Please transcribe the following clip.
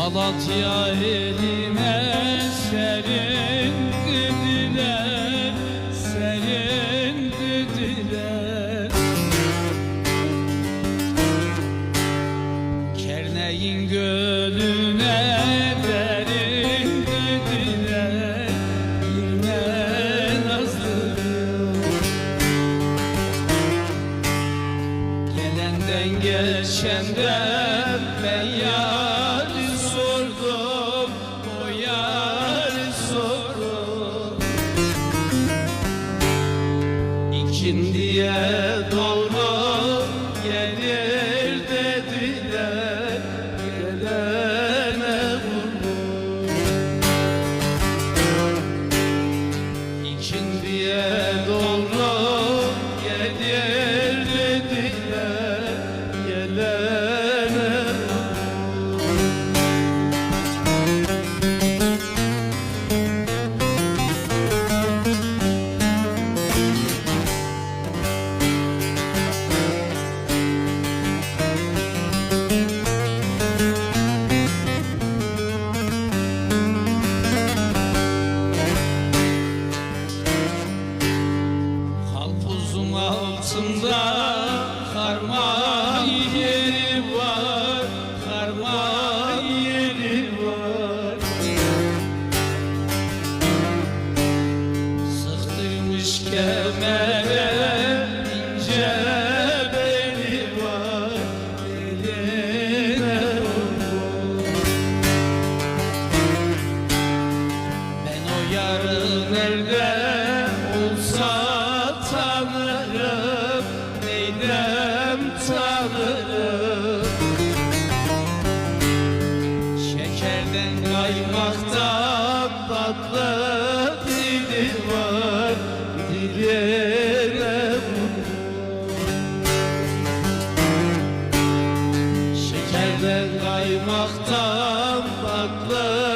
Papatya eline serin dediler Serin dediler. Kerneğin gölüne derin dediler Girme nazlım Gelenden geçenden ben yâri İkindiye doğru gelir dediler Gelene vurdu İkindiye doğru altında karma yeri var Karma yeri var. Sıktırmış kemere ince beli var Ben o yarın elde olsa tanırım Neydem tanırım? Şekerden kaymaktan tatlı dili var Diline Şekerden kaymaktan tatlı